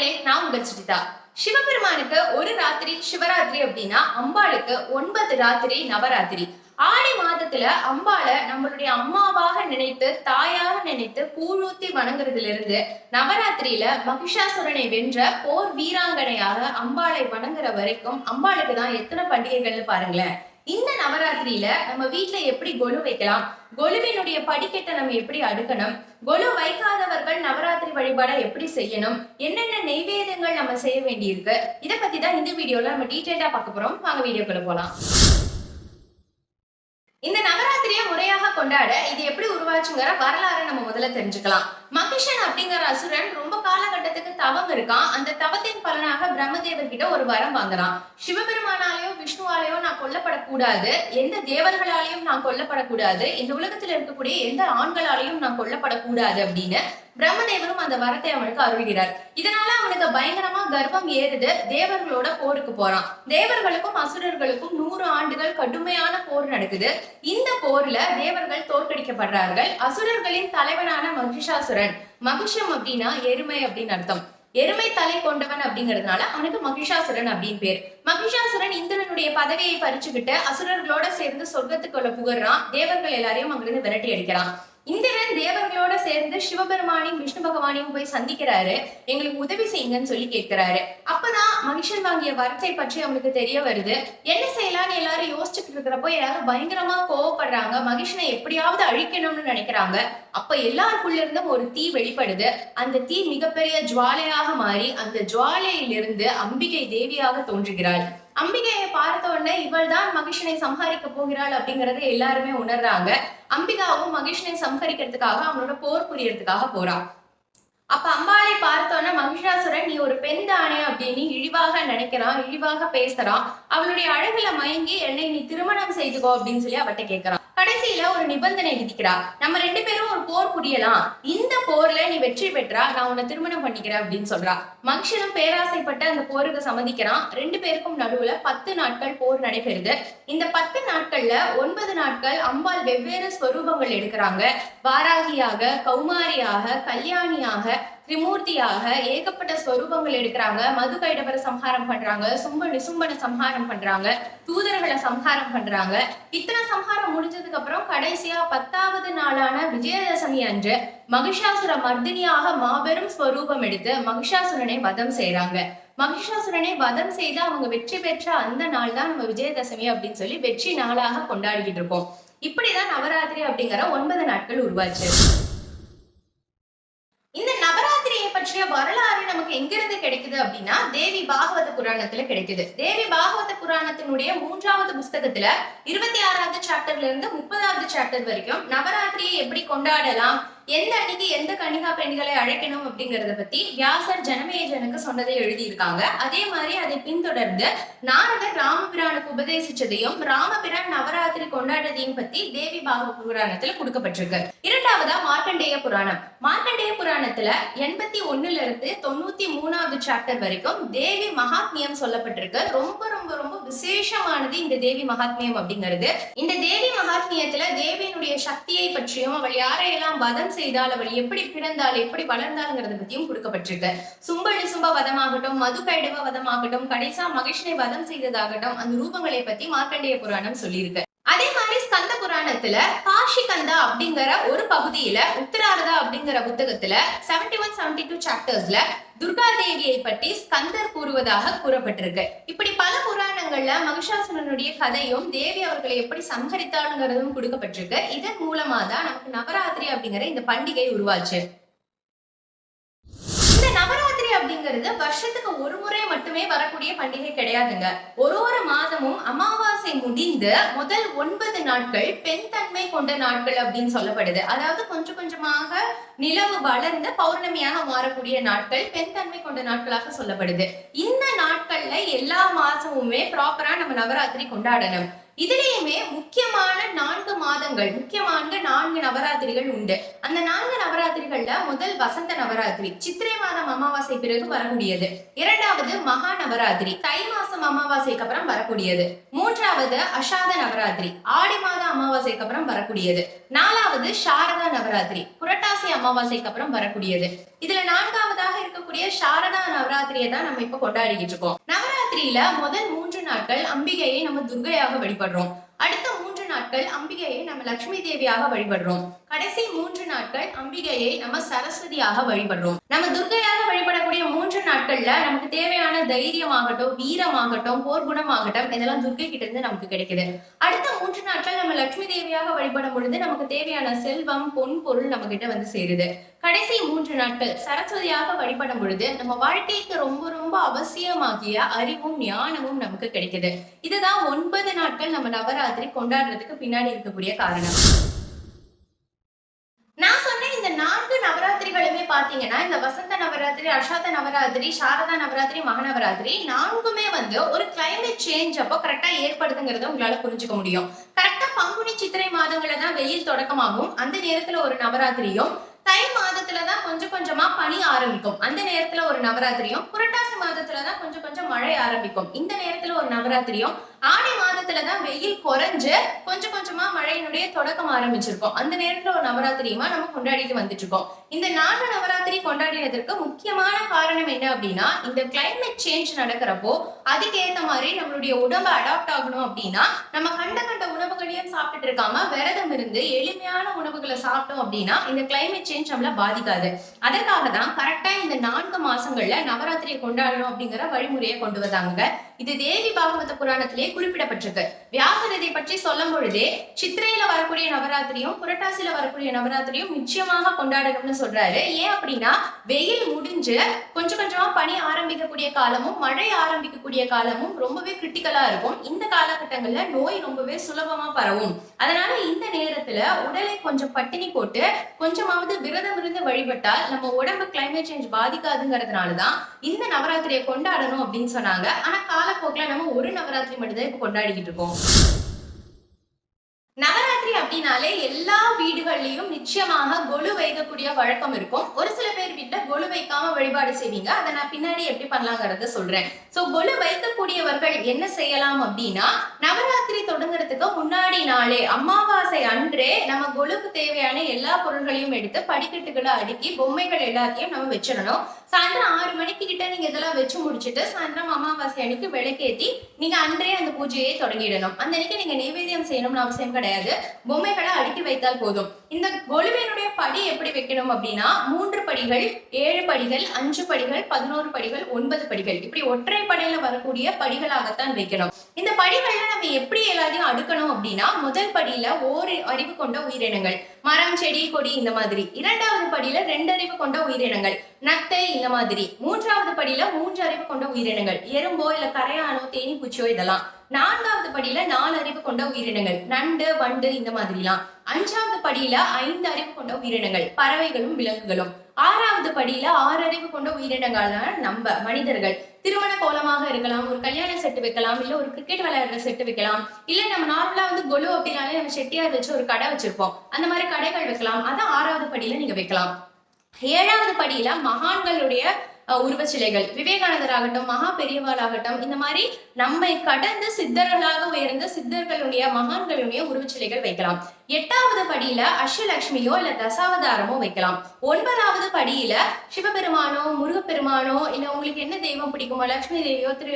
மக்களே நான் உங்கள் சுஜிதா சிவபெருமானுக்கு ஒரு ராத்திரி சிவராத்திரி அப்படின்னா அம்பாளுக்கு ஒன்பது ராத்திரி நவராத்திரி. ஆடி மாதத்துல அம்பாளை நம்மளுடைய அம்மாவாக நினைத்து தாயாக நினைத்து பூழூத்தி வணங்குறதுல இருந்து நவராத்திரியில மகிஷாசுரனை வென்ற போர் வீராங்கனையாக அம்பாளை வணங்குற வரைக்கும் அம்பாளுக்கு தான் எத்தனை பண்டிகைகள்னு பாருங்களேன். இந்த நவராத்திரியில நம்ம வீட்டுல எப்படி கொலு வைக்கலாம்? கொலுவினுடைய படிக்கட்டை நம்ம எப்படி அடுக்கணும்? கொலு வைக்காதவர்கள் நவராத்திரி வழிபாடை எப்படி செய்யணும்? என்னென்ன நெய்வேதங்கள் நம்ம செய்ய வேண்டியிருக்கு? இதை பத்தி தான் இந்த வீடியோல நம்ம டீட்டெயிலா பார்க்க போறோம். வாங்க வீடியோக்குள்ள போலாம். இந்த நவராத்திரியை முறையாக கொண்டாட இது எப்படி உருவாச்சுங்கிற வரலாறை நம்ம முதல்ல தெரிஞ்சுக்கலாம். மகிஷன் அப்படிங்கிற அசுரன் ரொம்ப காலகட்டத்துக்கு தவம் இருக்கான். அந்த தவத்தின் பலனாக பிரம்மதேவர் கிட்ட ஒரு வரம் வாங்குறான். சிவபெருமானாலேயோ விஷ்ணுவாலேயோ நான் கொல்லப்படக்கூடாது. எந்த தேவர்களாலையும் நான் கொல்லப்படக்கூடாது. இந்த உலகத்துல இருக்கக்கூடிய எந்த ஆண்களாலையும் நான் கொல்லப்படக்கூடாது அப்படின்னு பிரம்மதேவரும் அந்த வரத்தை அவனுக்கு அருள்கிறார். இதனால அவனுக்கு பயங்கரமா கர்ப்பம் ஏறுது. தேவர்களோட போருக்கு போறான். தேவர்களுக்கும் அசுரர்களுக்கும் நூறு ஆண்டுகள் கடுமையான போர் நடக்குது. இந்த போர்ல தேவர்கள் தோற்கடிக்கப்படுறார்கள். அசுரர்களின் தலைவனான மகிஷாசுரன் மகிஷம் அப்படின்னா எருமை அப்படின்னு அர்த்தம். எருமை தலை கொண்டவன் அப்படிங்கிறதுனால அவனுக்கு மகிஷாசுரன் அப்படின்னு பேர். மகிஷாசுரன் இந்திரனுடைய பதவியை பறிச்சுக்கிட்டு அசுரர்களோட சேர்ந்து சொர்க்கத்துக்குள்ள புகழ்றான். தேவர்கள் எல்லாரையும் அங்கிருந்து விரட்டி அடிக்கிறான். இந்திரன் தேவர்களோட சேர்ந்து சிவபெருமானையும் விஷ்ணு பகவானையும் போய் சந்திக்கிறாரு. எங்களுக்கு உதவி செய்யுங்கன்னு சொல்லி கேட்கிறாரு. அப்பதான் மகிஷன் வாங்கிய வரத்தை பற்றி அவனுக்கு தெரிய வருது. என்ன செய்யலாம்னு எல்லாரும் யோசிச்சுட்டு இருக்கிறப்போ எல்லாரும் பயங்கரமா கோவப்படுறாங்க. மகிஷனை எப்படியாவது அழிக்கணும்னு நினைக்கிறாங்க. அப்ப எல்லாருக்குள்ள இருந்தும் ஒரு தீ வெளிப்படுது. அந்த தீ மிகப்பெரிய ஜுவாலையாக மாறி அந்த ஜுவாலையிலிருந்து அம்பிகை தேவியாக தோன்றுகிறாள். அம்பிகையை பார்த்த உடனே இவள் தான் மகிஷனை சம்ஹாரிக்க போகிறாள் அப்படிங்கறத எல்லாருமே உணர்றாங்க. அம்பிகாவும் மகிஷனை சம்ஹரிக்கிறதுக்காக அவனோட போர் புரியறதுக்காக போறான் அப்ப அம்பாளை பார்த்தோன்னா மகிஷாசுரன் நீ ஒரு பெண் தானே அப்படின்னு இழிவாக நினைக்கிறான் இழிவாக பேசுறான். அவளுடைய அழகுல மயங்கி என்னை நீ திருமணம் செய்துக்கோ அப்படின்னு சொல்லி அவட்ட கேட்கறான் கடைசியில ஒரு நிபந்தனை விதிக்கிறா. நம்ம ரெண்டு பேரும் ஒரு போர் புரியலாம். இந்த போர்ல நீ வெற்றி பெற்றா நான் உன்னை திருமணம் பண்ணிக்கிறேன் அப்படின்னு சொல்றா. மகிஷனும் பேராசைப்பட்ட அந்த போருக்கு சம்மதிக்கிறான். ரெண்டு பேருக்கும் நடுவுல பத்து நாட்கள் போர் நடைபெறுது. இந்த பத்து நாட்கள்ல ஒன்பது நாட்கள் அம்பாள் வெவ்வேறு ஸ்வரூபங்கள் எடுக்கிறாங்க. வாராகியாக கௌமாரியாக கல்யாணியாக திரிமூர்த்தியாக ஏகப்பட்ட ஸ்வரூபங்கள் எடுக்கிறாங்க. மது கைடவரை சம்ஹாரம் பண்றாங்க. சும்ப நிசும்பன சம்ஹாரம் பண்றாங்க. தூதர்களை சம்ஹாரம் பண்றாங்க. இத்தனை சம்ஹாரம் முடிஞ்சதுக்கு அப்புறம் கடைசியா பத்தாவது நாளான விஜயதசமி அன்று மகிஷாசுர மர்தினியாக மாபெரும் ஸ்வரூபம் எடுத்து மகிஷாசுரனை வதம் செய்யறாங்க மகிஷாசுரனை வதம் செய்து அவங்க வெற்றி பெற்ற அந்த நாள் தான் நம்ம விஜயதசமி அப்படின்னு சொல்லி வெற்றி நாளாக கொண்டாடிக்கிட்டு இருக்கோம். இப்படிதான் நவராத்திரி அப்படிங்கிற ஒன்பது நாட்கள் உருவாச்சு இந்த நவராத்திரியை பற்றிய வரலாறு நமக்கு எங்கிருந்து கிடைக்குது அப்படின்னா தேவி பாகவத புராணத்துல கிடைக்குது. தேவி பாகவத புராணத்தினுடைய மூன்றாவது புஸ்தகத்துல இருபத்தி ஆறாவது சாப்டர்ல இருந்து முப்பதாவது சாப்டர் வரைக்கும் நவராத்திரியை எப்படி கொண்டாடலாம் எந்த அணிக்கு எந்த கணிகா பெண்களை அழைக்கணும் அப்படிங்கறத பத்தி வியாசர் ஜனமேஜனுக்கு சொன்னதை எழுதியிருக்காங்க. அதே மாதிரி அதை பின்தொடர்ந்து நாரதர் ராமபிரானுக்கு உபதேசிச்சதையும் ராமபிரான் நவராத்திரி கொண்டாடுறதையும் பத்தி தேவி பாகவத புராணத்துல கொடுக்கப்பட்டிருக்கு. இரண்டாவதா மார்க்கண்டேய புராணம். மார்க்கண்டேய புராணத்துல எண்பத்தி ஒண்ணுல இருந்து தொண்ணூத்தி மூணாவது சாப்டர் வரைக்கும் தேவி மகாத்மியம் சொல்லப்பட்டிருக்கு. ரொம்ப ரொம்ப ரொம்ப விசேஷமானது இந்த தேவி மகாத்மியம் அப்படிங்கிறது. இந்த தேவி மகாத்மியத்துல தேவியினுடைய சக்தியை பற்றியும் அவள் யாரையெல்லாம் வதம் செய்தால் அவள் எப்படி பிறந்தாள் எப்படி வளர்ந்தாள்ங்கிறத பத்தியும் கொடுக்கப்பட்டிருக்கு. சும்ப வதமாகட்டும் மது கைடவ வதமாகட்டும் கடைசா மகிஷனை வதம் செய்ததாகட்டும் அந்த ரூபங்களை பத்தி மார்க்கண்டேய புராணம் சொல்லியிருக்கு. அதே மாதிரி ஸ்கந்த புராணத்துல காஷி கந்தா அப்படிங்கிற ஒரு பகுதியில உத்தராரதா அப்படிங்கிற புத்தகத்துல செவன்டி ஒன் செவன்டி டூ சாப்டர்ஸ்ல துர்கா தேவியை பற்றி ஸ்கந்தர் கூறுவதாக கூறப்பட்டிருக்கு. இப்படி பல புராணங்கள்ல மகிஷாசுரனுடைய கதையும் தேவி அவர்களை எப்படி சம்ஹரித்தாளுங்கிறதும் கொடுக்கப்பட்டிருக்கு. இதன் மூலமா தான் நமக்கு நவராத்திரி அப்படிங்கிற இந்த பண்டிகை உருவாச்சு. அப்படிங்கிறது வருஷத்துக்கு ஒரு முறை மட்டுமே வரக்கூடிய பண்டிகை கிடையாதுங்க. ஒரு ஒரு மாதமும் அமாவாசை முடிந்து முதல் ஒன்பது நாட்கள் பெண் தன்மை கொண்ட நாட்கள் அப்படின்னு சொல்லப்படுது. அதாவது கொஞ்சம் கொஞ்சமாக நிலவு வளர்ந்து பௌர்ணமியாக மாறக்கூடிய நாட்கள் பெண் தன்மை கொண்ட நாட்களாக சொல்லப்படுது. இந்த நாட்கள்ல எல்லா மாசமுமே ப்ராப்பரா நம்ம நவராத்திரி கொண்டாடணும். இதுலயுமே முக்கியமான நான்கு மாதங்கள் முக்கியமான நான்கு நவராத்திரிகள் உண்டு. அந்த நான்கு நவராத்திரிகள்ல முதல் வசந்த நவராத்திரி சித்திரை மாதம் அமாவாசை பிறகு வரக்கூடியது. இரண்டாவது மகா நவராத்திரி தை மாசம் அமாவாசைக்கு அப்புறம் வரக்கூடியது. மூன்றாவது அஷாத நவராத்திரி ஆடி மாத அமாவாசைக்கு அப்புறம் வரக்கூடியது. நாலாவது சாரதா நவராத்திரி புரட்டாசி அமாவாசைக்கு அப்புறம் வரக்கூடியது. இதுல நான்காவதாக இருக்கக்கூடிய சாரதா நவராத்திரியை தான் நம்ம இப்ப கொண்டாடிக்கிட்டு இருக்கோம். நவராத்திரியில முதல் மூன்று நாட்கள் அம்பிகையை நம்ம துர்கையாக வழிபடுறோம். அடுத்த மூன்று நாட்கள் அம்பிகையை நம்ம லட்சுமி தேவியாக வழிபடுறோம். கடைசி மூன்று நாட்கள் அம்பிகையை நம்ம சரஸ்வதியாக வழிபடுறோம். நம்ம துர்கையாக வழிபட நாட்கள்ல நமக்கு தேவையான தைரியமாகட்டும் வீரமாகட்டும் போர்க்குணமாகட்டும் இதெல்லாம் துர்கை கிட்ட இருந்து நமக்கு கிடைக்குது. அடுத்த மூன்று நாட்கள் நம்ம லட்சுமி தேவியாக வழிபடும் பொழுது நமக்கு தேவையான செல்வம் பொன் பொருள் நம்ம கிட்ட வந்து சேருது. கடைசி மூன்று நாட்கள் சரஸ்வதியாக வழிபடும் பொழுது நம்ம வாழ்க்கைக்கு ரொம்ப ரொம்ப அவசியமாகிய அறிவும் ஞானமும் நமக்கு கிடைக்குது. இதுதான் ஒன்பது நாட்கள் நம்ம நவராத்திரி கொண்டாடுறதுக்கு பின்னாடி இருக்கக்கூடிய காரணம். நான் நான்கு நவராத்திரிகளுமே பாத்தீங்கன்னா இந்த வசந்த நவராத்திரி அஷாத நவராத்திரி சாரதா நவராத்திரி மகநவராத்திரி நான்குமே வந்து ஒரு கிளைமேட் சேஞ்ச் அப்போ கரெக்டா ஏற்படுதுங்கிறத உங்களால புரிஞ்சுக்க முடியும். கரெக்டா பங்குனி சித்திரை மாதங்கள்ல தான் வெயில் தொடக்கமாகும். அந்த நேரத்துல ஒரு நவராத்திரியும் தை மாதத்துல தான் கொஞ்சம் கொஞ்சமா பனி ஆரம்பிக்கும். அந்த நேரத்துல ஒரு நவராத்திரியும் புரட்டாசி மாதத்துல தான் கொஞ்சம் கொஞ்சம் மழை ஆரம்பிக்கும். இந்த நேரத்துல ஒரு நவராத்திரியும் ஆடி மாதத்துல தான் வெயில் குறைஞ்சு கொஞ்சம் கொஞ்சமா மழையினுடைய தொடக்கம் ஆரம்பிச்சிருக்கோம். அந்த நேரத்துல ஒரு நவராத்திரியுமா நம்ம கொண்டாடிட்டு வந்துட்டு இருக்கோம் இந்த நான்கு நவராத்திரி கொண்டாடினதற்கு முக்கியமான காரணம் என்ன அப்படின்னா இந்த கிளைமேட் சேஞ்ச் நடக்கிறப்போ அதுக்கேற்ற மாதிரி நம்மளுடைய உடம்பு அடாப்ட் ஆகணும் அப்படின்னா நம்ம கண்ட கண்ட உணவுகளையும் சாப்பிட்டுட்டு இருக்காம விரதம் இருந்து எளிமையான உணவுகளை சாப்பிட்டோம் அப்படின்னா இந்த கிளைமேட் சேஞ்ச் நம்மள பாதிக்காது. அதற்காக தான் கரெக்டா இந்த நான்கு மாசங்கள்ல நவராத்திரியை கொண்டாடணும் அப்படிங்கிற வழிமுறையை கொண்டு வந்தாங்க இது தேவி பாகவத புராணத்திலே குறிப்பிடப்பட்டிருக்கு. வியாசர் இதை பற்றி சொல்லும் பொழுதே சித்திரையில வரக்கூடிய நவராத்திரியும் புரட்டாசியில வரக்கூடிய நவராத்திரியும் நிச்சயமாக கொண்டாடணும்னு சொல்றாரு. ஏன் அப்படின்னா வெயில் முடிஞ்சு கொஞ்சம் கொஞ்சமா பனி ஆரம்பிக்கக்கூடிய காலமும் மழை ஆரம்பிக்கக்கூடிய காலமும் ரொம்பவே கிரிட்டிக்கலா இருக்கும். இந்த காலகட்டங்கள்ல நோய் ரொம்பவே சுலபமா பரவும். அதனால இந்த நேரத்துல உடலை கொஞ்சம் பட்டினி போட்டு கொஞ்சமாவது விரதம் இருந்து வழிபட்டால் நம்ம உடம்பு கிளைமேட் சேஞ்ச் பாதிக்காதுங்கிறதுனாலதான் இந்த நவராத்திரியை கொண்டாடணும் அப்படின்னு சொன்னாங்க. ஆனா காலப்போக்கில் நம்ம ஒரு நவராத்திரி மட்டும்தான் இப்போ கொண்டாடிக்கிட்டு இருக்கோம். நவராத்திரி அப்படின்னாலே எல்லா வீடுகள்லயும் நிச்சயமாக கொலு வைக்கக்கூடிய வழக்கம் இருக்கும். ஒரு சில பேர் வீட்டுல கொலு வைக்காம வழிபாடு செய்வீங்க. அதை நான் பின்னாடி எப்படி பண்ணலாங்கிறத சொல்றேன். சோ கொலு வைக்கக்கூடியவர்கள் என்ன செய்யலாம் அப்படின்னா நவராத்திரி தொடங்குறதுக்கு முன்னாடி நாளே அமாவாசை அன்றே நம்ம கொலுக்கு தேவையான எல்லா பொருள்களையும் எடுத்து படிக்கட்டுகளை அடுக்கி பொம்மைகள் எல்லாத்தையும் நம்ம வச்சிடணும். சாயந்தரம் ஆறு மணிக்கு கிட்ட நீங்க இதெல்லாம் வச்சு முடிச்சுட்டு சாயந்தரம் அமாவாசை அன்னைக்கு விளக்கேத்தி நீங்க அன்றே அந்த பூஜையை தொடங்கிடணும். அந்த அன்னைக்கு நீங்க நைவேத்தியம் செய்யணும்னு அவசியம் கிடையாது. பொம்மைகளை அடுக்கி வைத்தால் போதும். இந்த கொலுவினுடைய படி எப்படி வைக்கணும் அப்படின்னா மூன்று படிகள் ஏழு படிகள் அஞ்சு படிகள் பதினோரு படிகள் ஒன்பது படிகள். இப்படி ஒற்றை படையில வரக்கூடிய படிகளாகத்தான் வைக்கணும். இந்த படிகள்ல நம்ம எப்படி எல்லாத்தையும் அடுக்கணும் அப்படின்னா முதல் படியில ஓர் அறிவு கொண்ட உயிரினங்கள். மரம் செடி கொடி இந்த மாதிரி. இரண்டாவது படியில ரெண்டு அறிவு கொண்ட உயிரினங்கள். நத்தை இந்த மாதிரி. மூன்றாவது படியில மூன்று அறிவு கொண்ட உயிரினங்கள். எறும்போ இல்ல கரையானோ தேனி பூச்சியோ இதெல்லாம். நான்காவது படியில நாலு அறிவு கொண்ட உயிரினங்கள். நண்டு வண்டு இந்த மாதிரிலாம். அஞ்சாவது படியில ஐந்து அறிவு கொண்ட உயிரினங்கள். பறவைகளும் விலங்குகளும். ஆறாவது படியில ஆறு அறிவு கொண்ட உயிரினங்களான நம்ம மனிதர்கள். திருமண கோலமாக இருக்கலாம் ஒரு கல்யாண செட்டு வைக்கலாம் இல்ல ஒரு கிரிக்கெட் விளையாடுற செட்டு வைக்கலாம். இல்ல நம்ம நார்மலா வந்து கொலு அப்படின்னாலே நம்ம செட்டியார் வச்சு ஒரு கடை வச்சிருப்போம். அந்த மாதிரி கடைகள் வைக்கலாம். அதான் ஆறாவது படியில நீங்க வைக்கலாம். ஏழாவது படியில மகான்களுடைய அஹ், உருவச்சிலைகள். விவேகானந்தர் ஆகட்டும் மகா பெரியவாளாகட்டும் இந்த மாதிரி நம்மை கடந்து சித்தர்களாக உயர்ந்த சித்தர்களுடைய மகான்களுடைய உருவச்சிலைகள் வைக்கலாம். எட்டாவது படியில அஷ்டலட்சுமியோ இல்ல தசாவதாரமோ வைக்கலாம். ஒன்பதாவது படியில சிவபெருமானோ முருகப்பெருமானோ இல்ல உங்களுக்கு என்ன தெய்வம் பிடிக்குமோ லட்சுமி தேவியோ திரு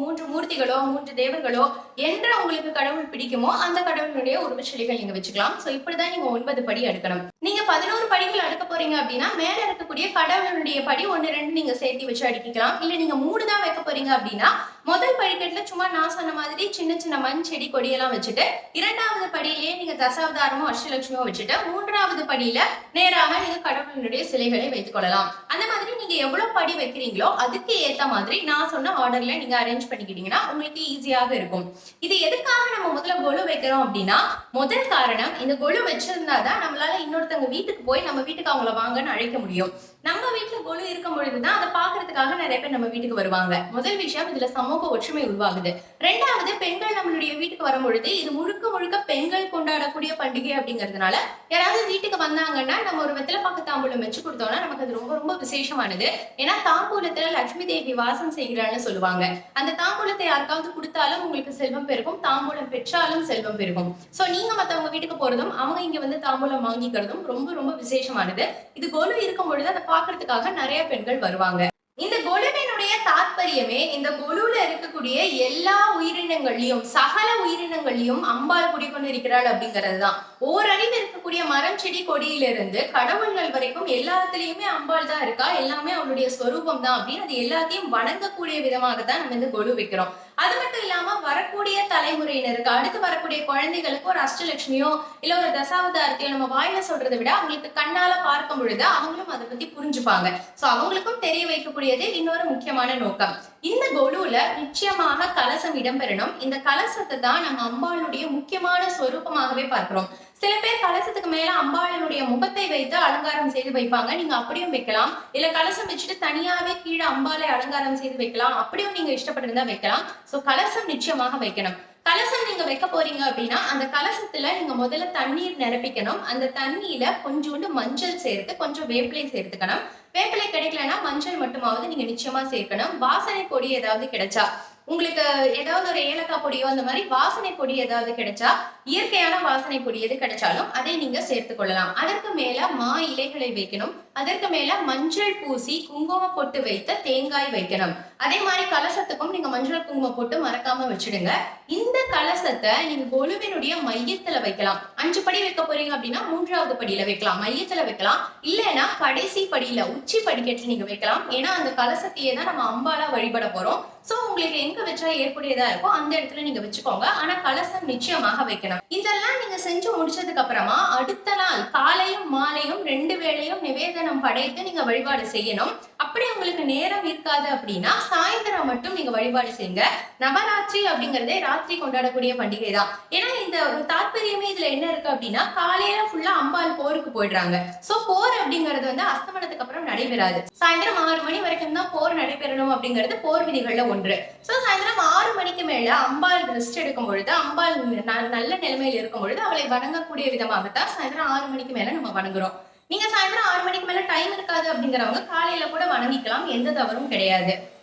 மூன்று மூர்த்திகளோ மூன்று தேவர்களோ என்ற உங்களுக்கு கடவுள் பிடிக்குமோ அந்த கடவுளுடைய உருவச்சிலைகள் நீங்க வச்சுக்கலாம். சோ இப்படிதான் நீங்க ஒன்பது படி அடுக்கணும். நீங்க பதினோரு படிகள் அடுக்க போறீங்க அப்படின்னா மேல இருக்கக்கூடிய கடவுளுடைய படி ஒன்னு ரெண்டு நீங்க சேர்த்து வச்சு அடுக்கிக்கலாம். இல்ல நீங்க மூணு தான் வைக்க போறீங்க அப்படின்னா முதல் படிக்கட்டுல சும்மா நான் சொன்ன மாதிரி சின்ன சின்ன மண் செடி கொடியெல்லாம் வச்சுட்டு இரண்டாவது படியிலேயே நீங்க தசாவதாரமும் அஷ்டலட்சுமியோ வச்சுட்டு மூன்றாவது படியில நேராக நீங்க கடவுளினுடைய சிலைகளை வைத்துக் கொள்ளலாம். அந்த மாதிரி நீங்க எவ்வளவு படி வைக்கிறீங்களோ அதுக்கு ஏத்த மாதிரி நான் சொன்ன ஆர்டர்ல நீங்க அரேஞ்ச் பண்ணிக்கிட்டீங்கன்னா உங்களுக்கு ஈஸியாக இருக்கும். இது எதுக்காக நம்ம முதல்ல கொலு வைக்கிறோம் அப்படின்னா முதல் காரணம் இந்த கொலு வச்சிருந்தா தான் நம்மளால இன்னொருத்தவங்க வீட்டுக்கு போய் நம்ம வீட்டுக்கு அவங்கள வாங்கன்னு அழைக்க முடியும். நம்ம வீட்டுல கொலு இருக்கும் பொழுதுதான் அதை பாக்குறதுக்காக நிறைய பேர் நம்ம வீட்டுக்கு வருவாங்க. முதல் விஷயம் இதுல சமூக ஒற்றுமை உருவாகுது. ரெண்டாவது பெண்கள் நம்மளுடைய வீட்டுக்கு வரும் பொழுது இது முழுக்க முழுக்க பெண்கள் கொண்டாடக்கூடிய பண்டிகை அப்படிங்கிறதுனால யாராவது வீட்டுக்கு வந்தாங்கன்னா நம்ம ஒரு வெத்தலை பாக்கு தாம்பூலம் வச்சு கொடுத்தோம்னா நமக்கு அது ரொம்ப ரொம்ப விசேஷமானது. ஏன்னா தாம்பூலத்துல லட்சுமி தேவி வாசம் செய்கிறான்னு சொல்லுவாங்க. அந்த தாம்பூலத்தை யாருக்காவது கொடுத்தாலும் உங்களுக்கு செல்வம் பெருகும் தாம்பூலம் பெற்றாலும் செல்வம் பெருகும். சோ நீங்க மத்தவங்க வீட்டுக்கு போறதும் அவங்க இங்க வந்து தாம்பூலம் வாங்கிக்கிறதும் ரொம்ப ரொம்ப விசேஷமானது. இது கொலு இருக்கும் பொழுது அந்த பாக்குறதுக்காக நிறைய பெண்கள் வருவாங்க. இந்த கொலுவினுடைய தாத்பரியமே இந்த கொலுல இருக்கக்கூடிய எல்லா உயிரினங்கள்லயும் சகல உயிரினங்கள்லயும் அம்பாள் குடிக்கொண்டிருக்கிறாள் அப்படிங்கிறது தான் ஓரறிவு இருக்கக்கூடிய மரம் செடி கொடியிலிருந்து கடவுள்கள் வரைக்கும் எல்லாத்துலயுமே அம்பாள் தான் இருக்கா? எல்லாமே அவளுடைய ஸ்வரூபம் தான் அப்படின்னு அது எல்லாத்தையும் வணங்கக்கூடிய விதமாக தான் நம்ம இந்த கொலு வைக்கிறோம். அது மட்டும் இல்லாம வரக்கூடிய தலைமுறையினருக்கு அடுத்து வரக்கூடிய குழந்தைகளுக்கு ஒரு அஷ்டலட்சுமியோ இல்ல ஒரு தசாவதாரத்தையோ நம்ம வாயில சொல்றதை விட அவங்களுக்கு கண்ணால பார்க்கும் பொழுது அவங்களும் அதை பத்தி புரிஞ்சுப்பாங்க. சோ அவங்களுக்கும் தெரிய வைக்கக்கூடியது இன்னொரு முக்கியமான நோக்கம். இந்த கொலுல நிச்சயமாக கலசம் இடம்பெறணும். இந்த கலசத்தை தான் நம்ம அம்பாளுடைய முக்கியமான சொரூபமாகவே பார்க்கிறோம். சில பேர் கலசத்துக்கு மேல அம்பாளினுடைய முகத்தை வைத்து அலங்காரம் செய்து வைப்பாங்க. நீங்க அப்படியும் வைக்கலாம். இல்ல கலசம் வச்சுட்டு தனியாவே கீழே அம்பாளை அலங்காரம் செய்து வைக்கலாம். அப்படியும் நீங்க இஷ்டப்பட்டிருந்தா வைக்கலாம். சோ கலசம் நிச்சயமாக வைக்கணும். கலசம் நீங்க வைக்க போறீங்க அப்படின்னா அந்த கலசத்துல நீங்க முதல்ல தண்ணீர் நிரப்பிக்கணும். அந்த தண்ணியில கொஞ்சோண்டு மஞ்சள் சேர்த்து கொஞ்சம் வேப்பிலை சேர்த்துக்கணும். வேப்பிலை கிடைக்கலன்னா மஞ்சள் மட்டுமாவது நீங்க நிச்சயமா சேர்க்கணும். வாசனை பொடி ஏதாவது கிடைச்சா உங்களுக்கு ஏதாவது ஒரு ஏலக்காய் பொடியோ அந்த மாதிரி வாசனை பொடி ஏதாவது கிடைச்சா இயற்கையான வாசனை பொடி எது கிடைச்சாலும் அதை நீங்க சேர்த்து கொள்ளலாம். அதற்கு மேல மா இலைகளை வைக்கணும். அதற்கு மேல மஞ்சள் பூசி குங்குமம் போட்டு வைத்த தேங்காய் வைக்கணும். அதே மாதிரி கலசத்துக்கும் நீங்க மஞ்சள் குங்குமம் போட்டு மறக்காம வச்சிடுங்க. இந்த கலசத்தை நீங்க கொலுவினுடைய மையத்துல வைக்கலாம். அஞ்சு படி வைக்க போறீங்க அப்படின்னா மூன்றாவது படியில வைக்கலாம். மையத்துல வைக்கலாம். இல்லைன்னா கடைசி படியில உச்சி படிக்கட்டு நீங்க வைக்கலாம். ஏன்னா அந்த கலசத்தையே தான் நம்ம அம்பாலா வழிபட போறோம். சோ உங்களுக்கு எங்க வச்சா ஏற்புடையதா இருக்கோ அந்த இடத்துல நீங்க வச்சுக்கோங்க. ஆனா கலசம் நிச்சயமாக வைக்கணும். இதெல்லாம் நீங்க செஞ்சு முடிச்சதுக்கு அப்புறமா அடுத்த நாள் காலையும் மாலையும் ரெண்டு வேளையும் நிவேதனம் படைத்து நீங்க வழிபாடு செய்யணும். அப்படி உங்களுக்கு நேரம் இருக்காது அப்படின்னா சாயந்தரம் மட்டும் நீங்க வழிபாடு செய்யுங்க. நவராத்திரி அப்படிங்கறதே ராத்திரி கொண்டாடக்கூடிய பண்டிகை தான் ஏன்னா இந்த தாற்பயமே இதுல என்ன இருக்கு அப்படின்னா காலையில ஃபுல்லா அம்பாள் போருக்கு போயிடுறாங்க. சோ போர் அப்படிங்கிறது வந்து அஸ்தமனத்துக்கு அப்புறம் நடைபெறாது. சாயந்தரம் ஆறு மணி வரைக்கும் தான் போர் நடைபெறணும் அப்படிங்கிறது போர் விதிகள்ல ஒன்று. சோ சாயந்தரம் ஆறு மணிக்கு மேல அம்பாள் ரெஸ்ட் எடுக்கும் பொழுது அம்பாள் ந- நல்ல நிலைமையில் இருக்கும் பொழுது அவளை வணங்கக்கூடிய விதமாகத்தான் சாயந்தரம் ஆறு மணிக்கு மேல நம்ம வணங்குறோம். நீங்க சாயந்தரம் ஆறு மணிக்கு மேல டைம் இருக்காது அப்படிங்கிறவங்க காலையில கூட வணங்கிக்கலாம் எந்த தவறும் கிடையாது.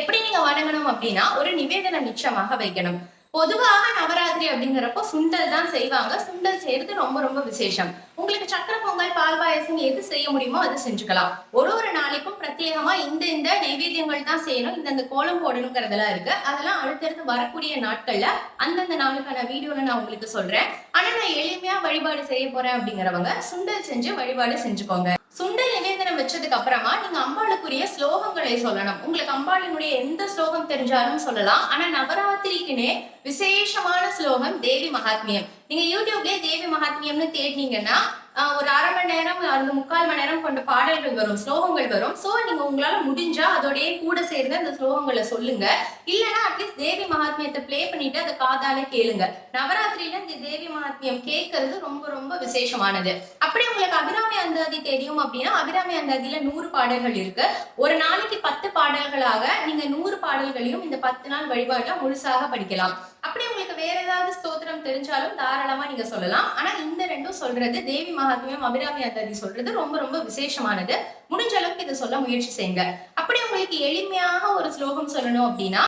எப்படி நீங்க வணங்கணும் அப்படின்னா ஒரு நிவேதனம் நிச்சயமாக வைக்கணும். பொதுவாக நவராத்திரி அப்படிங்கிறப்போ சுண்டல் தான் செய்வாங்க. சுண்டல் செய்யறது ரொம்ப ரொம்ப விசேஷம். உங்களுக்கு சக்கர பொங்கல் பால் பாயசம் எது செய்ய முடியுமோ அது செஞ்சுக்கலாம். ஒரு ஒரு நாளைக்கும் பிரத்யேகமா இந்த இந்த நைவேத்தியங்கள் தான் செய்யணும். இந்தந்த கோலம் போடணுங்கிறதெல்லாம் இருக்கு. அதெல்லாம் அடுத்தடுத்து வரக்கூடிய நாட்கள்ல அந்தந்த நாளுக்கான வீடியோல நான் உங்களுக்கு சொல்றேன். ஆனா நான் எளிமையா வழிபாடு செய்ய போறேன் அப்படிங்கிறவங்க சுண்டல் செஞ்சு வழிபாடு செஞ்சுக்கோங்க. சுண்டல் நிவேதனம் வச்சதுக்கு அப்புறமா நீங்க அம்பாளுக்குரிய ஸ்லோகங்களை சொல்லணும். உங்களுக்கு அம்பாளினுடைய எந்த ஸ்லோகம் தெரிஞ்சாலும் சொல்லலாம். ஆனா நவராத்திரிக்குனே விசேஷமான ஸ்லோகம் தேவி மகாத்மியம். நீங்க யூடியூப்லயே தேவி மகாத்மியம்னு தேடினீங்கன்னா ஒரு அரை மணி நேரம் அல்லது முக்கால் மணி நேரம் கொண்ட பாடல்கள் வரும் ஸ்லோகங்கள் வரும். ஸோ நீங்க உங்களால முடிஞ்சா அதோடய கூட சேர்ந்து அந்த ஸ்லோகங்களை சொல்லுங்க. இல்லைன்னா அட்லீஸ்ட் தேவி மகாத்மியத்தை ப்ளே பண்ணிட்டு அதை காதால கேளுங்க. நவராத்திரியில இந்த தேவி மகாத்மியம் கேட்கறது ரொம்ப ரொம்ப விசேஷமானது. அப்படி உங்களுக்கு அபிராமி அந்தாதி தெரியும் அப்படின்னா அபிராமி அந்தாதியில நூறு பாடல்கள் இருக்கு. ஒரு நாளைக்கு பத்து பாடல்களாக நீங்க நூறு பாடல்களையும் இந்த பத்து நாள் வழிபாடுல முழுசாக படிக்கலாம். அப்படி உங்களுக்கு வேற ஏதாவது ஸ்தோத்திரம் தெரிஞ்சாலும் தாராளமா நீங்க சொல்லலாம். ஆனா இந்த ரெண்டும் சொல்றது தேவி மகாத்மியம் அபிராமி அத்தாதி சொல்றது ரொம்ப ரொம்ப விசேஷமானது. முடிஞ்ச அளவுக்கு இதை சொல்ல முயற்சி செய்யுங்க. அப்படி உங்களுக்கு எளிமையாக ஒரு ஸ்லோகம் சொல்லணும் அப்படின்னா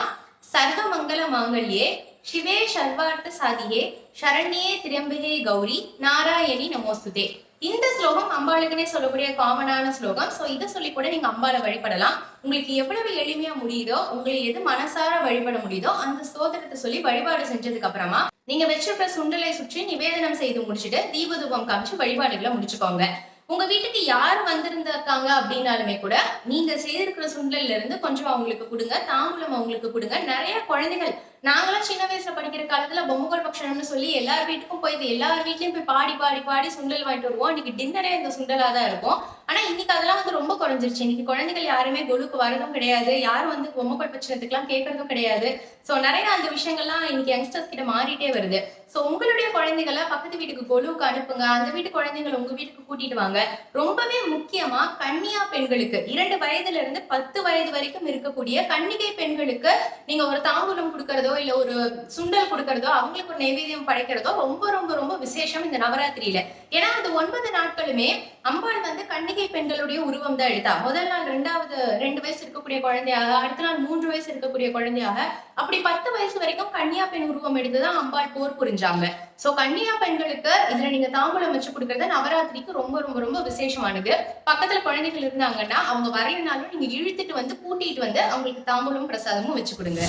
சர்வ மங்கள மாங்கல்யே சிவே சர்வார்த்த சாதியே சரண்யே திரியம்பிகே கௌரி நாராயணி நமோஸ்துதே. இந்த ஸ்லோகம் அம்பாளுக்குன்னே சொல்லக்கூடிய காமனான ஸ்லோகம். ஸோ இதை சொல்லி கூட நீங்க அம்பாளை வழிபடலாம். உங்களுக்கு எவ்வளவு எளிமையா முடியுதோ உங்களை எது மனசார வழிபட முடியுதோ அந்த ஸ்தோத்திரத்தை சொல்லி வழிபாடு செஞ்சதுக்கு அப்புறமா நீங்க வச்சிருக்கிற சுண்டலை சுற்றி நிவேதனம் செய்து முடிச்சுட்டு தீபதூபம் காமிச்சு வழிபாடுகளை முடிச்சுக்கோங்க. உங்க வீட்டுக்கு யார் வந்திருந்திருக்காங்க அப்படின்னாலுமே கூட நீங்க செய்திருக்கிற சுண்டல்ல இருந்து கொஞ்சம் அவங்களுக்கு கொடுங்க தாம்பூலம் அவங்களுக்கு கொடுங்க. நிறைய குழந்தைகள் நாங்களாம் சின்ன வயசுல படிக்கிற காலத்துல பொம்மகோல் பக்ஷணம்னு சொல்லி எல்லார் வீட்டுக்கும் போய் எல்லார் வீட்லயும் போய் பாடி பாடி பாடி சுண்டல் வாங்கிட்டு வருவோம். இன்னைக்கு டின்னரே இந்த சுண்டலா தான் இருக்கும். ஆனா இன்னைக்கு அதெல்லாம் வந்து ரொம்ப குறைஞ்சிருச்சு. இன்னைக்கு குழந்தைகள் யாருமே கொலுக்கு வரதும் கிடையாது. யாரும் வந்து பொம்மக்கோல் பட்சத்துக்குலாம் கேட்கறதும் கிடையாது. சோ நிறைய அந்த விஷயங்கள்லாம் இன்னைக்கு யங்ஸ்டர்ஸ் கிட்ட மாறிட்டே வருது. சோ உங்களுடைய குழந்தைகளை பக்கத்து வீட்டுக்கு கொலுவுக்கு அனுப்புங்க. அந்த வீட்டு குழந்தைங்களை உங்க வீட்டுக்கு கூட்டிட்டு வாங்க. ரொம்பவே முக்கியமா கன்னியா பெண்களுக்கு இரண்டு வயதுல இருந்து பத்து வயது வரைக்கும் இருக்கக்கூடிய கன்னிகை பெண்களுக்கு நீங்க ஒரு தாம்பூலம் கொடுக்கறதோ இல்ல ஒரு சுண்டல் கொடுக்கறதோ அவங்களுக்கு ஒரு நைவேத்தியம் படைக்கிறதோ ரொம்ப ரொம்ப ரொம்ப விசேஷம் இந்த நவராத்திரியில. ஏன்னா அந்த ஒன்பது நாட்களுமே அம்பாள் வந்து கன்னிகை பெண்களுடைய உருவம் தான் எடுத்தா. முதல் நாள் ரெண்டாவது ரெண்டு வயசு இருக்கக்கூடிய குழந்தையாக அடுத்த நாள் மூன்று வயசு இருக்கக்கூடிய குழந்தையாக அப்படி பத்து வயசு வரைக்கும் கன்னியா பெண் உருவம் எடுத்துதான் அம்பாள் போர் புரிஞ்சாங்க. சோ கன்னியா பெண்களுக்கு இதுல நீங்க தாம்பூலம் வச்சு கொடுக்கறது நவராத்திரிக்கு ரொம்ப ரொம்ப ரொம்ப விசேஷமானது. பக்கத்துல குழந்தைகள் இருந்தாங்கன்னா அவங்க வரையினாலும் நீங்க இழுத்துட்டு வந்து கூட்டிட்டு வந்து அவங்களுக்கு தாம்பூலம் பிரசாதமும் வச்சு கொடுங்க.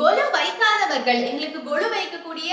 கொலு வைக்காதவர்கள் எங்களுக்கு கொலு வைக்கக்கூடிய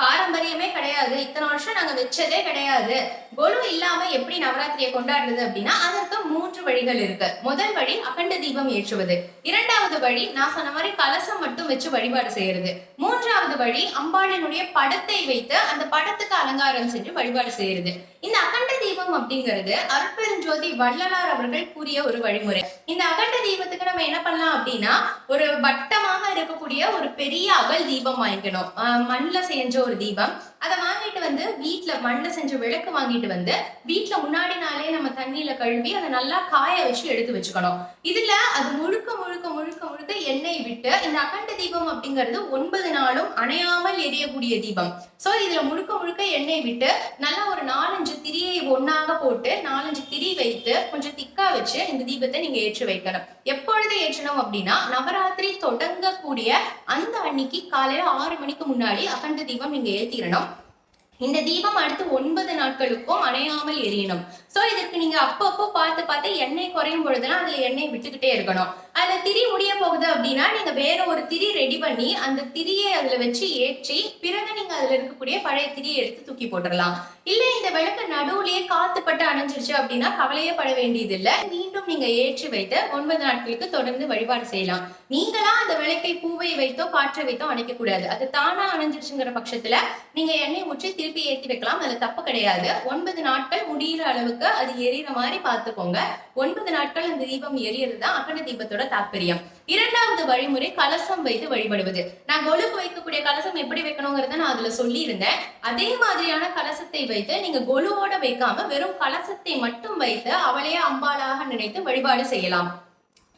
பாரம்பரியமே கிடையாது. இத்தனை வருஷம் நாங்க வச்சதே கிடையாது. கொலு இல்லாம எப்படி நவராத்திரியை கொண்டாடுறது அப்படின்னா அதற்கு மூன்று வழிகள் இருக்கு. முதல் வழி அகண்ட தீபம் ஏற்றுவது. இரண்டாவது வழி நான் சொன்ன மாதிரி கலசம் மட்டும் வச்சு வழிபாடு செய்யறது. மூன்றாவது வழி அம்பாளினுடைய படத்தை வைத்து அந்த படத்துக்கு அலங்காரம் செஞ்சு வழிபாடு செய்யறது. இந்த அகண்ட தீபம் அப்படிங்கிறது அருட்பெருஞ்சோதி வள்ளலார் அவர்கள் கூறிய ஒரு வழிமுறை. இந்த அகண்ட தீபத்துக்கு நம்ம என்ன பண்ணலாம் அப்படின்னா ஒரு வட்டமாக இருக்கக்கூடிய ஒரு பெரிய அகல் தீபம் வாங்கிக்கணும். ஆஹ் மண்ணுல செஞ்ச ஒரு தீபம். அதை வாங்கிட்டு வந்து வீட்டில் மண்ணில் செஞ்ச விளக்கு வாங்கிட்டு வந்து வீட்டில் முன்னாடி நாளே நம்ம தண்ணியில கழுவி அதை நல்லா காய வச்சு எடுத்து வச்சுக்கணும். இதுல அது முழுக்க முழுக்க முழுக்க முழுக்க எண்ணெய் விட்டு இந்த அகண்ட தீபம் அப்படிங்கிறது ஒன்பது நாளும் அணையாமல் எரியக்கூடிய தீபம். சோ இதுல முழுக்க முழுக்க எண்ணெய் விட்டு நல்லா ஒரு நாலஞ்சு திரியை ஒன்றாக போட்டு நாலஞ்சு திரி வைத்து கொஞ்சம் திக்கா வச்சு இந்த தீபத்தை நீங்க ஏற்றி வைக்கணும். எப்பொழுது ஏற்றணும் அப்படின்னா நவராத்திரி தொடங்கக்கூடிய அந்த அன்னைக்கு காலையில ஆறு மணிக்கு முன்னாடி அகண்ட தீபம் நீங்க ஏத்திடணும். இந்த தீபம் அடுத்து ஒன்பது நாட்களுக்கும் அணையாமல் எரியணும். சோ இதற்கு நீங்க அப்பப்போ பார்த்து பார்த்து எண்ணெய் குறையும் பொழுதுலாம் அதுல எண்ணெய் விட்டுக்கிட்டே இருக்கணும். அதுல திரி முடிய போகுது அப்படின்னா நீங்க வேற ஒரு திரி ரெடி பண்ணி அந்த திரியை அதுல வச்சு ஏற்றி பிறகு நீங்க அதுல இருக்கக்கூடிய பழைய திரியை எடுத்து தூக்கி போட்டுடலாம் இல்ல இந்த விளக்கு நடுவுலயே காத்துப்பட்டு அணைஞ்சிருச்சு அப்படின்னா கவலையே பட வேண்டியது இல்ல மீண்டும் நீங்க ஏற்றி வைத்து ஒன்பது நாட்களுக்கு தொடர்ந்து வழிபாடு செய்யலாம். நீங்களா அந்த விளக்கை பூவை வைத்தோ காற்றை வைத்தோ அணைக்க கூடாது அது தானா அணைஞ்சிருச்சுங்கிற பட்சத்துல நீங்க எண்ணெய் ஊற்றி திருப்பி ஏற்றி வைக்கலாம். அதுல தப்பு கிடையாது. ஒன்பது நாட்கள் முடியிற அளவுக்கு அது எரியற மாதிரி பாத்துக்கோங்க ஒன்பது நாட்கள் அந்த தீபம் எரியறது தான் அகண்ட தீபத்தோட தாற்பயம் இரண்டாவது வழிமுறை கலசம் வைத்து வழிபடுவது. நான் கொலுக்கு வைக்கக்கூடிய கலசம் எப்படி வைக்கணுங்கிறத நான் அதுல சொல்லி இருந்தேன் அதே மாதிரியான கலசத்தை வைத்து நீங்க கொலுவோட வைக்காம வெறும் கலசத்தை மட்டும் வைத்து அவளையே அம்பாளாக நினைத்து வழிபாடு செய்யலாம்.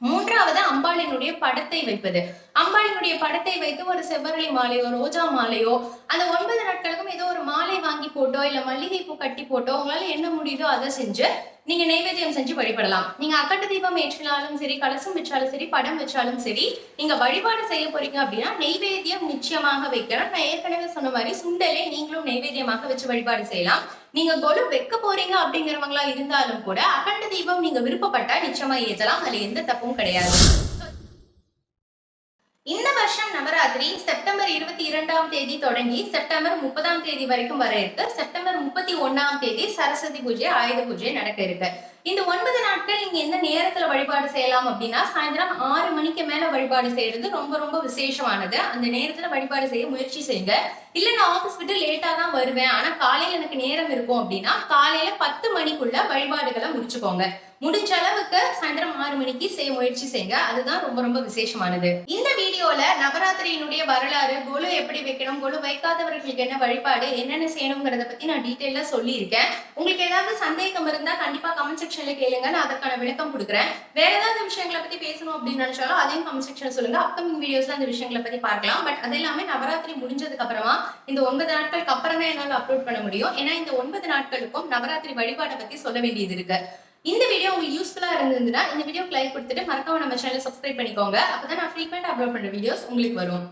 மூன்றாவது அம்பாளினுடைய படத்தை வைப்பது. அம்பாளினுடைய படத்தை வைத்து ஒரு செவ்வரளி மாலையோ ரோஜா மாலையோ அந்த ஒன்பது நாட்களுக்கும் ஏதோ ஒரு மாலை வாங்கி போட்டோ இல்ல மல்லிகை பூ கட்டி போட்டோ உங்களால என்ன முடியுதோ அதை செஞ்சு நீங்க நைவேத்தியம் செஞ்சு வழிபடலாம். நீங்க அக்கட்ட தீபம் ஏற்றினாலும் சரி கலசம் வச்சாலும் சரி படம் வச்சாலும் சரி நீங்க வழிபாடு செய்ய போறீங்க அப்படின்னா நெய்வேத்தியம் நிச்சயமாக வைக்கணும். நான் ஏற்கனவே சொன்ன மாதிரி சுண்டலே நீங்களும் நைவேத்தியமாக வச்சு வழிபாடு செய்யலாம். நீங்க கொலு வைக்க போறீங்க அப்படிங்கிறவங்களா இருந்தாலும் கூட அகண்ட தீபம் நீங்க விருப்பப்பட்டா நிச்சயமா ஏற்றலாம். அதுல எந்த தப்பும் கிடையாது. இந்த வருஷம் நவராத்திரி செப்டம்பர் இருபத்தி இரண்டாம் தேதி தொடங்கி செப்டம்பர் முப்பதாம் தேதி வரைக்கும் வர இருக்கு. செப்டம்பர் முப்பத்தி ஒண்ணாம் தேதி சரஸ்வதி பூஜை ஆயுத பூஜை நடக்க இருக்கு. இந்த ஒன்பது நாட்கள் நீங்க எந்த நேரத்துல வழிபாடு செய்யலாம் அப்படின்னா சாயந்தரம் ஆறு மணிக்கு மேல வழிபாடு செய்யறது ரொம்ப ரொம்ப விசேஷமானது. அந்த நேரத்துல வழிபாடு செய்ய முயற்சி செய்யுங்க. இல்ல நான் ஆபீஸ் விட்டு லேட்டா தான் வருவேன். ஆனா காலையில எனக்கு நேரம் இருக்கும் அப்படின்னா காலையில பத்து மணிக்குள்ள வழிபாடுகளை முடிச்சுக்கோங்க. முடிஞ்ச அளவுக்கு சாயந்தரம் பதினாறு மணிக்கு செய்ய முயற்சி செய்யுங்க அதுதான் ரொம்ப ரொம்ப விசேஷமானது. இந்த வீடியோல நவராத்திரியினுடைய வரலாறு கொலு எப்படி வைக்கணும் கொலு வைக்காதவர்களுக்கு என்ன வழிபாடு என்னென்ன செய்யணுங்கிறத பத்தி நான் டீட்டெயிலா சொல்லியிருக்கேன். உங்களுக்கு ஏதாவது சந்தேகம் இருந்தா கண்டிப்பா கமெண்ட் செக்ஷன்ல கேளுங்க. நான் அதற்கான விளக்கம் கொடுக்குறேன். வேற ஏதாவது விஷயங்களை பத்தி பேசணும் அப்படின்னு நினைச்சாலும் அதையும் கமெண்ட் செக்ஷன் சொல்லுங்க. அப்கமிங் வீடியோஸ்ல அந்த விஷயங்களை பத்தி பார்க்கலாம். பட் அது எல்லாமே நவராத்திரி முடிஞ்சதுக்கு அப்புறமா இந்த ஒன்பது நாட்களுக்கு அப்புறம் தான் என்னால் அப்லோட் பண்ண முடியும். ஏன்னா இந்த ஒன்பது நாட்களுக்கும் நவராத்திரி வழிபாடை பத்தி சொல்ல வேண்டியது இருக்கு. இந்த வீடியோ உங்களுக்கு யூஸ்ஃபுல்லா இருந்ததுன்னா இந்த வீடியோக்கு லைக் கொடுத்துட்டு மறக்காம நம்ம சேனலை சப்ஸ்கிரைப் பண்ணிக்கோங்க. அப்பதான் நான் ஃப்ரீக்வெண்ட் அப்லோட் பண்ணுற வீடியோஸ் உங்களுக்கு வரும்.